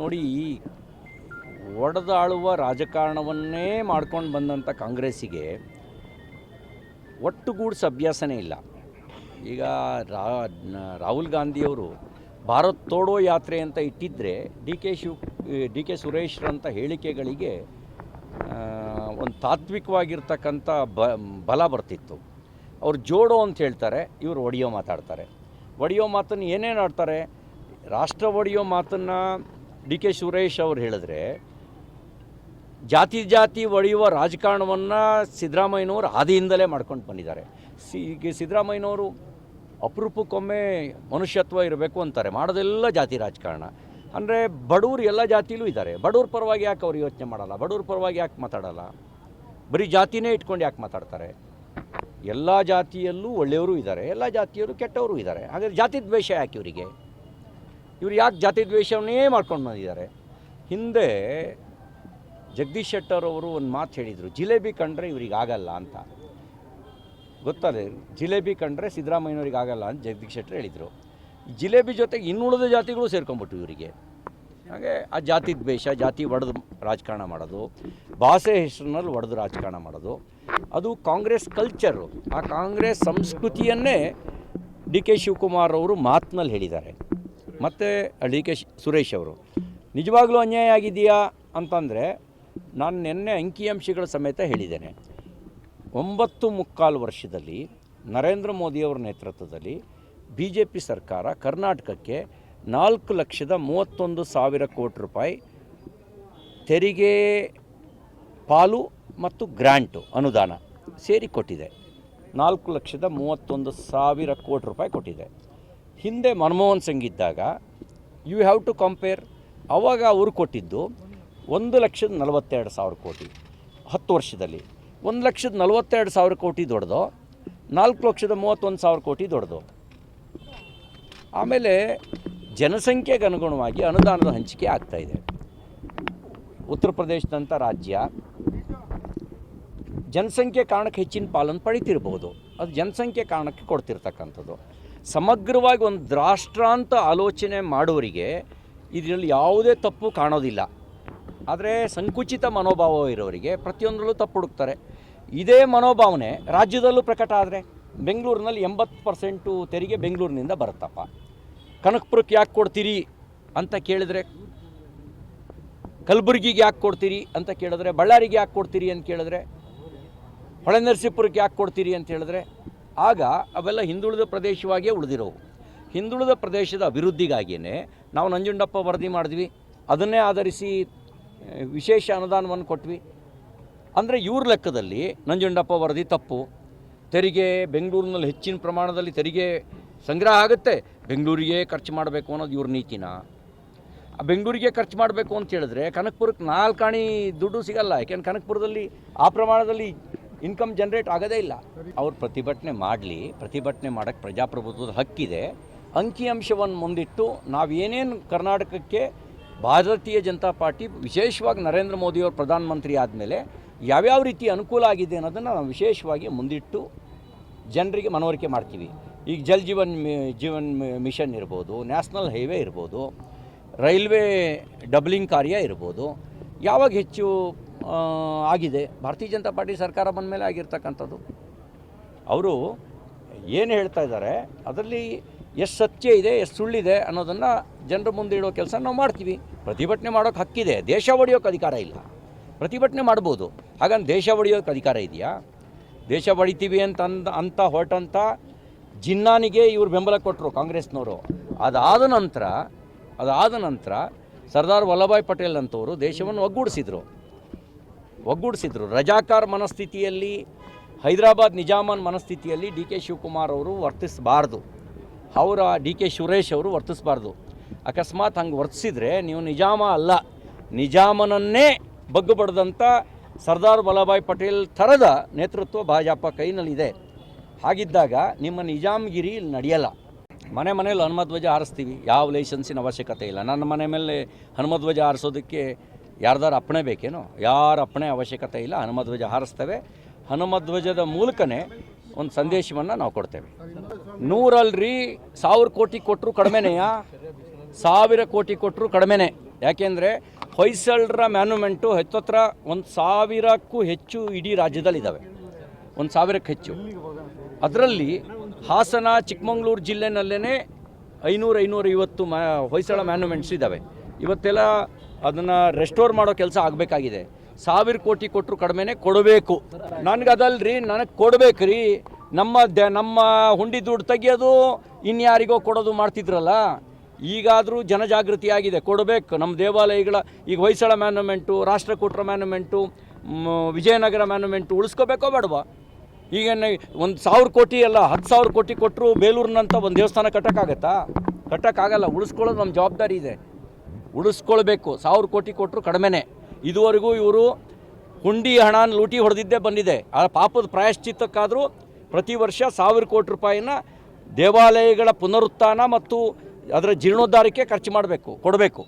ನೋಡಿ ಒಡೆದಾಳುವ ರಾಜಕಾರಣವನ್ನೇ ಮಾಡ್ಕೊಂಡು ಬಂದಂಥ ಕಾಂಗ್ರೆಸ್ಸಿಗೆ ಒಟ್ಟುಗೂಡಿಸ ಅಭ್ಯಾಸನೇ ಇಲ್ಲ. ಈಗ ರಾಹುಲ್ ಗಾಂಧಿಯವರು ಭಾರತ್ ತೋಡೋ ಯಾತ್ರೆ ಅಂತ ಇಟ್ಟಿದ್ದರೆ D K Shiv D K ಸುರೇಶ್ರಂಥ ಹೇಳಿಕೆಗಳಿಗೆ ಒಂದು ತಾತ್ವಿಕವಾಗಿರ್ತಕ್ಕಂಥ ಬ, ಬಲ ಬರ್ತಿತ್ತು. ಅವ್ರು ಜೋಡೋ ಅಂತ ಹೇಳ್ತಾರೆ, ಇವರು ಒಡಿಯೋ ಮಾತಾಡ್ತಾರೆ. ಒಡಿಯೋ ಮಾತನ್ನು ಏನೇನು ಆಡ್ತಾರೆ? ರಾಷ್ಟ್ರ ಒಡೆಯೋ ಮಾತನ್ನು ಡಿ ಕೆ ಸುರೇಶ್ ಅವರು ಹೇಳಿದ್ರೆ, ಜಾತಿ ಜಾತಿ ಒಡೆಯುವ ರಾಜಕಾರಣವನ್ನು ಸಿದ್ದರಾಮಯ್ಯನವರು ಆದಿಯಿಂದಲೇ ಮಾಡ್ಕೊಂಡು ಬಂದಿದ್ದಾರೆ. ಸಿ, ಈಗ ಸಿದ್ದರಾಮಯ್ಯನವರು ಅಪರೂಪಕ್ಕೊಮ್ಮೆ ಮನುಷ್ಯತ್ವ ಇರಬೇಕು ಅಂತಾರೆ, ಮಾಡೋದೆಲ್ಲ ಜಾತಿ ರಾಜಕಾರಣ. ಅಂದರೆ ಬಡವರು ಎಲ್ಲ ಜಾತಿಲೂ ಇದ್ದಾರೆ. ಬಡವ್ರ ಪರವಾಗಿ ಯಾಕೆ ಅವ್ರು ಯೋಚನೆ ಮಾಡಲ್ಲ? ಬಡವ್ರ ಪರವಾಗಿ ಯಾಕೆ ಮಾತಾಡಲ್ಲ? ಬರೀ ಜಾತಿನೇ ಇಟ್ಕೊಂಡು ಯಾಕೆ ಮಾತಾಡ್ತಾರೆ? ಎಲ್ಲ ಜಾತಿಯಲ್ಲೂ ಒಳ್ಳೆಯವರು ಇದ್ದಾರೆ, ಎಲ್ಲ ಜಾತಿಯವರು ಕೆಟ್ಟವರು ಇದ್ದಾರೆ. ಹಾಗಾದ್ರೆ ಜಾತಿ ದ್ವೇಷ ಯಾಕೆ ಇವರಿಗೆ? ಇವ್ರು ಯಾಕೆ ಜಾತಿ ದ್ವೇಷವನ್ನೇ ಮಾಡ್ಕೊಂಡು ಬಂದಿದ್ದಾರೆ? ಹಿಂದೆ ಜಗದೀಶ್ ಶೆಟ್ಟರ್ ಅವರು ಒಂದು ಮಾತು ಹೇಳಿದರು, ಜಿಲೇಬಿ ಕಂಡ್ರೆ ಇವ್ರಿಗೆ ಆಗಲ್ಲ ಅಂತ. ಗೊತ್ತಲ್ಲ ಜಿಲೇಬಿ ಕಂಡ್ರೆ ಸಿದ್ದರಾಮಯ್ಯನವ್ರಿಗೆ ಆಗಲ್ಲ ಅಂತ ಜಗದೀಶ್ ಶೆಟ್ಟರ್ ಹೇಳಿದರು. ಜಿಲೇಬಿ ಜೊತೆಗೆ ಇನ್ನುಳಿದ ಜಾತಿಗಳು ಸೇರ್ಕೊಂಬಿಟ್ಟು ಇವರಿಗೆ. ಹಾಗೆ ಆ ಜಾತಿ ದ್ವೇಷ, ಜಾತಿ ಒಡೆದು ರಾಜಕಾರಣ ಮಾಡೋದು, ಭಾಷೆ ಹೆಸರಿನಲ್ಲಿ ಒಡೆದು ರಾಜಕಾರಣ ಮಾಡೋದು, ಅದು ಕಾಂಗ್ರೆಸ್ ಕಲ್ಚರು. ಆ ಕಾಂಗ್ರೆಸ್ ಸಂಸ್ಕೃತಿಯನ್ನೇ ಡಿ ಕೆ ಶಿವಕುಮಾರ್ ಅವರು ಮಾತಿನಲ್ಲಿ ಹೇಳಿದ್ದಾರೆ. ಮತ್ತು ಡಿ ಕೆ ಸುರೇಶ್ ಅವರು. ನಿಜವಾಗ್ಲೂ ಅನ್ಯಾಯ ಆಗಿದೆಯಾ ಅಂತಂದರೆ ನಾನು ನಿನ್ನೆ ಅಂಕಿಅಂಶಗಳ ಸಮೇತ ಹೇಳಿದ್ದೇನೆ. ಒಂಬತ್ತು ಮುಕ್ಕಾಲು ವರ್ಷದಲ್ಲಿ ನರೇಂದ್ರ ಮೋದಿಯವರ ನೇತೃತ್ವದಲ್ಲಿ ಬಿ ಜೆ ಪಿ ಸರ್ಕಾರ ಕರ್ನಾಟಕಕ್ಕೆ ನಾಲ್ಕು ಲಕ್ಷದ ಮೂವತ್ತೊಂದು ಸಾವಿರ ಕೋಟಿ ರೂಪಾಯಿ ತೆರಿಗೆ ಪಾಲು ಮತ್ತು ಗ್ರ್ಯಾಂಟು ಅನುದಾನ ಸೇರಿ ಕೊಟ್ಟಿದೆ. ನಾಲ್ಕು ಲಕ್ಷದ ಮೂವತ್ತೊಂದು ಸಾವಿರ ಕೋಟಿ ರೂಪಾಯಿ ಕೊಟ್ಟಿದೆ. ಹಿಂದೆ ಮನಮೋಹನ್ ಸಿಂಗ್ ಇದ್ದಾಗ ಯು ಹ್ಯಾವ್ ಟು ಕಂಪೇರ್ ಅವಾಗ ಅವರು ಕೊಟ್ಟಿದ್ದು ಒಂದು ಲಕ್ಷದ ನಲವತ್ತೆರಡು ಸಾವಿರ ಕೋಟಿ, ಹತ್ತು ವರ್ಷದಲ್ಲಿ. ಒಂದು ಲಕ್ಷದ ನಲವತ್ತೆರಡು ಸಾವಿರ ಕೋಟಿ ದೊಡ್ಡದು, ನಾಲ್ಕು ಲಕ್ಷದ ಮೂವತ್ತೊಂದು ಸಾವಿರ ಕೋಟಿ ದೊಡ್ಡದು. ಆಮೇಲೆ ಜನಸಂಖ್ಯೆಗೆ ಅನುಗುಣವಾಗಿ ಅನುದಾನದ ಹಂಚಿಕೆ ಆಗ್ತಾ ಇದೆ. ಉತ್ತರ ಪ್ರದೇಶದಂಥ ರಾಜ್ಯ, ಜನಸಂಖ್ಯೆ ಕಾರಣಕ್ಕೆ ಹೆಚ್ಚಿನ ಪಾಲನ್ನು ಪಡಿತಿರ್ಬೋದು. ಅದು ಜನಸಂಖ್ಯೆ ಕಾರಣಕ್ಕೆ ಕೊಡ್ತಿರ್ತಕ್ಕಂಥದ್ದು. ಸಮಗ್ರವಾಗಿ ಒಂದು ರಾಷ್ಟ್ರ ಅಂತ ಆಲೋಚನೆ ಮಾಡೋರಿಗೆ ಇದರಲ್ಲಿ ಯಾವುದೇ ತಪ್ಪು ಕಾಣೋದಿಲ್ಲ. ಆದರೆ ಸಂಕುಚಿತ ಮನೋಭಾವ ಇರೋರಿಗೆ ಪ್ರತಿಯೊಂದರಲ್ಲೂ ತಪ್ಪು ಹುಡುಕ್ತಾರೆ. ಇದೇ ಮನೋಭಾವನೆ ರಾಜ್ಯದಲ್ಲೂ ಪ್ರಕಟ ಆದರೆ ಬೆಂಗಳೂರಿನಲ್ಲಿ ಎಂಬತ್ತು ಪರ್ಸೆಂಟು ತೆರಿಗೆ ಬೆಂಗಳೂರಿನಿಂದ ಬರುತ್ತಪ್ಪ. ಕನಕಪುರಕ್ಕೆ ಯಾಕೆ ಕೊಡ್ತೀರಿ ಅಂತ ಕೇಳಿದರೆ, ಕಲಬುರಗಿಗೆ ಯಾಕೆ ಕೊಡ್ತೀರಿ ಅಂತ ಕೇಳಿದ್ರೆ, ಬಳ್ಳಾರಿಗೆ ಯಾಕೆ ಕೊಡ್ತೀರಿ ಅಂತ ಕೇಳಿದ್ರೆ, ಹೊಳೆನರಸೀಪುರಕ್ಕೆ ಯಾಕೆ ಕೊಡ್ತೀರಿ ಅಂತ ಹೇಳಿದ್ರೆ ಆಗ ಅವೆಲ್ಲ ಹಿಂದುಳಿದ ಪ್ರದೇಶವಾಗಿಯೇ ಉಳಿದಿರೋವು. ಹಿಂದುಳಿದ ಪ್ರದೇಶದ ಅಭಿವೃದ್ಧಿಗಾಗಿಯೇ ನಾವು ನಂಜುಂಡಪ್ಪ ವರದಿ ಮಾಡಿದ್ವಿ. ಅದನ್ನೇ ಆಧರಿಸಿ ವಿಶೇಷ ಅನುದಾನವನ್ನು ಕೊಟ್ವಿ. ಅಂದರೆ ಇವ್ರ ಲೆಕ್ಕದಲ್ಲಿ ನಂಜುಂಡಪ್ಪ ವರದಿ ತಪ್ಪು. ತೆರಿಗೆ ಬೆಂಗಳೂರಿನಲ್ಲಿ ಹೆಚ್ಚಿನ ಪ್ರಮಾಣದಲ್ಲಿ ತೆರಿಗೆ ಸಂಗ್ರಹ ಆಗುತ್ತೆ. ಬೆಂಗಳೂರಿಗೆ ಖರ್ಚು ಮಾಡಬೇಕು ಅನ್ನೋದು ಇವ್ರ ನೀತಿನ? ಬೆಂಗಳೂರಿಗೆ ಖರ್ಚು ಮಾಡಬೇಕು ಅಂತ ಹೇಳಿದ್ರೆ ಕನಕಪುರಕ್ಕೆ ನಾಲ್ಕಾಣಿ ದುಡ್ಡು ಸಿಗಲ್ಲ. ಯಾಕೆಂದ್ರೆ ಕನಕಪುರದಲ್ಲಿ ಆ ಪ್ರಮಾಣದಲ್ಲಿ ಇನ್ಕಮ್ ಜನ್ರೇಟ್ ಆಗೋದೇ ಇಲ್ಲ. ಅವ್ರು ಪ್ರತಿಭಟನೆ ಮಾಡಲಿ, ಪ್ರತಿಭಟನೆ ಮಾಡೋಕ್ಕೆ ಪ್ರಜಾಪ್ರಭುತ್ವದ ಹಕ್ಕಿದೆ. ಅಂಕಿಅಂಶವನ್ನು ಮುಂದಿಟ್ಟು ನಾವೇನೇನು ಕರ್ನಾಟಕಕ್ಕೆ ಭಾರತೀಯ ಜನತಾ ಪಾರ್ಟಿ, ವಿಶೇಷವಾಗಿ ನರೇಂದ್ರ ಮೋದಿಯವರು ಪ್ರಧಾನಮಂತ್ರಿ ಆದಮೇಲೆ ಯಾವ್ಯಾವ ರೀತಿ ಅನುಕೂಲ ಆಗಿದೆ ಅನ್ನೋದನ್ನು ನಾವು ವಿಶೇಷವಾಗಿ ಮುಂದಿಟ್ಟು ಜನರಿಗೆ ಮನವರಿಕೆ ಮಾಡ್ತೀವಿ. ಈಗ ಜಲ್ ಜೀವನ್ ಜೀವನ್ ಮಿಷನ್ ಇರ್ಬೋದು, ನ್ಯಾಷನಲ್ ಹೈವೇ ಇರ್ಬೋದು, ರೈಲ್ವೆ ಡಬ್ಲಿಂಗ್ ಕಾರ್ಯ ಇರ್ಬೋದು, ಯಾವಾಗ ಹೆಚ್ಚು ಆಗಿದೆ. ಭಾರತೀಯ ಜನತಾ ಪಾರ್ಟಿ ಸರ್ಕಾರ ಬಂದ ಮೇಲೆ ಆಗಿರ್ತಕ್ಕಂಥದ್ದು. ಅವರು ಏನು ಹೇಳ್ತಾ ಇದ್ದಾರೆ, ಅದರಲ್ಲಿ ಎಷ್ಟು ಸತ್ಯ ಇದೆ, ಎಷ್ಟು ಸುಳ್ಳಿದೆ ಅನ್ನೋದನ್ನು ಜನರ ಮುಂದೆ ಇಡೋ ಕೆಲಸ ನಾವು ಮಾಡ್ತೀವಿ. ಪ್ರತಿಭಟನೆ ಮಾಡೋಕ್ಕೆ ಹಕ್ಕಿದೆ. ದೇಶ ಒಡೆಯೋಕ್ಕೆ ಅಧಿಕಾರ ಇಲ್ಲ. ಪ್ರತಿಭಟನೆ ಮಾಡ್ಬೋದು. ಹಾಗಂತ ದೇಶ ಒಡೆಯೋಕ್ಕೆ ಅಧಿಕಾರ ಇದೆಯಾ? ದೇಶ ಒಡಿತೀವಿ ಅಂತ ಅಂದ, ಅಂತ ಹೊರಟಂಥ ಜಿನ್ನಾನಿಗೆ ಇವರು ಬೆಂಬಲ ಕೊಟ್ಟರು ಕಾಂಗ್ರೆಸ್ನವರು. ಅದಾದ ನಂತರ ಅದಾದ ನಂತರ ಸರ್ದಾರ್ ವಲ್ಲಭಾಯ್ ಪಟೇಲ್ ಅಂತವರು ದೇಶವನ್ನು ಒಗ್ಗೂಡಿಸಿದರು. ಒಗ್ಗೂಡಿಸಿದ್ರು. ರಜಾಕಾರ್ ಮನಸ್ಥಿತಿಯಲ್ಲಿ, ಹೈದರಾಬಾದ್ ನಿಜಾಮನ್ ಮನಸ್ಥಿತಿಯಲ್ಲಿ ಡಿ ಕೆ ಶಿವಕುಮಾರ್ ಅವರು ವರ್ತಿಸಬಾರ್ದು. ಅವರ ಡಿ ಕೆ ಸುರೇಶ್ ಅವರು ವರ್ತಿಸಬಾರ್ದು. ಅಕಸ್ಮಾತ್ ಹಂಗೆ ವರ್ತಿಸಿದ್ರೆ ನೀವು ನಿಜಾಮ ಅಲ್ಲ. ನಿಜಾಮನನ್ನೇ ಬಗ್ಗು ಸರ್ದಾರ್ ವಲ್ಲಭಾಯ್ ಪಟೇಲ್ ಥರದ ನೇತೃತ್ವ ಭಾಜಪ ಕೈನಲ್ಲಿದೆ. ಹಾಗಿದ್ದಾಗ ನಿಮ್ಮ ನಿಜಾಮ್ಗಿರಿ ಇಲ್ಲಿ ನಡೆಯಲ್ಲ. ಮನೆ ಮನೇಲಿ ಹನುಮಧ್ವಜ ಹಾರಿಸ್ತೀವಿ. ಯಾವ ಲೈಸೆನ್ಸಿನ ಅವಶ್ಯಕತೆ ಇಲ್ಲ. ನನ್ನ ಮನೆ ಮೇಲೆ ಹನುಮಧ್ವಜ ಹಾರಿಸೋದಕ್ಕೆ ಯಾರ್ದಾರು ಅಪ್ಪಣೆ ಬೇಕೇನೋ? ಯಾರ ಅಪ್ಪಣೆ ಅವಶ್ಯಕತೆ ಇಲ್ಲ ಹನುಮಧ್ವಜ ಹಾರಿಸ್ತೇವೆ. ಹನುಮಧ್ವಜದ ಮೂಲಕನೇ ಒಂದು ಸಂದೇಶವನ್ನು ನಾವು ಕೊಡ್ತೇವೆ. ನೂರಲ್ರಿ ಸಾವಿರ ಕೋಟಿ ಕೊಟ್ಟರು ಕಡಿಮೆನೆಯಾ ಸಾವಿರ ಕೋಟಿ ಕೊಟ್ಟರು ಕಡಿಮೆನೆ. ಯಾಕೆಂದರೆ ಹೊಯ್ಸಳರ ಮ್ಯಾನುಮೆಂಟು ಹತ್ತತ್ರ ಒಂದು ಸಾವಿರಕ್ಕೂ ಹೆಚ್ಚು ಇಡೀ ರಾಜ್ಯದಲ್ಲಿದ್ದಾವೆ ಒಂದು ಸಾವಿರಕ್ಕೆ ಹೆಚ್ಚು. ಅದರಲ್ಲಿ ಹಾಸನ, ಚಿಕ್ಕಮಗಳೂರು ಜಿಲ್ಲೆನಲ್ಲೇ ಐನೂರು ಐನೂರ ಐವತ್ತು ಮ್ಯಾ ಹೊಯ್ಸಳ ಮ್ಯಾನುಮೆಂಟ್ಸ್ ಇದ್ದಾವೆ ಇವತ್ತೆಲ್ಲ ಅದನ್ನು ರೆಸ್ಟೋರ್ ಮಾಡೋ ಕೆಲಸ ಆಗಬೇಕಾಗಿದೆ. ಸಾವಿರ ಕೋಟಿ ಕೊಟ್ಟರು ಕಡಿಮೆನೇ ಕೊಡಬೇಕು. ನನಗೆ ಅದಲ್ರಿ, ನನಗೆ ಕೊಡಬೇಕು ರೀ ನಮ್ಮ ದ, ನಮ್ಮ ಹುಂಡಿ ದುಡ್ಡು ತೆಗಿಯೋದು ಇನ್ಯಾರಿಗೋ ಕೊಡೋದು ಮಾಡ್ತಿದ್ರಲ್ಲ, ಈಗಾದರೂ ಜನಜಾಗೃತಿ ಆಗಿದೆ, ಕೊಡಬೇಕು. ನಮ್ಮ ದೇವಾಲಯಗಳ, ಈಗ ಹೊಯ್ಸಳ ಮ್ಯಾನುಮೆಂಟು ರಾಷ್ಟ್ರಕೂಟರ ಮ್ಯಾನುಮೆಂಟು ವಿಜಯನಗರ ಮ್ಯಾನುಮೆಂಟು ಉಳಿಸ್ಕೋಬೇಕೋ ಬೇಡವಾ? ಈಗ ಒಂದು ಸಾವಿರ ಕೋಟಿ ಅಲ್ಲ, ಹತ್ತು ಸಾವಿರ ಕೋಟಿ ಕೊಟ್ಟರು ಬೇಲೂರಿನಂತ ಒಂದು ದೇವಸ್ಥಾನ ಕಟ್ಟೋಕ್ಕಾಗತ್ತಾ? ಕಟ್ಟೋಕ್ಕಾಗಲ್ಲ, ಉಳಿಸ್ಕೊಳ್ಳೋದು ನಮ್ಮ ಜವಾಬ್ದಾರಿ ಇದೆ. ಉಳಿಸ್ಕೊಳ್ಬೇಕು. ಸಾವಿರ ಕೋಟಿ ಕೊಟ್ಟರು ಕಡಿಮೆನೆ. ಇದುವರೆಗೂ ಇವರು ಹುಂಡಿ ಹಣ ಲೂಟಿ ಹೊಡೆದಿದ್ದೇ ಬಂದಿದೆ. ಆ ಪಾಪದ ಪ್ರಾಯಶ್ಚಿತ್ತಕ್ಕಾದರೂ ಪ್ರತಿ ವರ್ಷ ಸಾವಿರ ಕೋಟಿ ರೂಪಾಯಿನ ದೇವಾಲಯಗಳ ಪುನರುತ್ಥಾನ ಮತ್ತು ಅದರ ಜೀರ್ಣೋದ್ಧಾರಕ್ಕೆ ಖರ್ಚು ಮಾಡಬೇಕು, ಕೊಡಬೇಕು.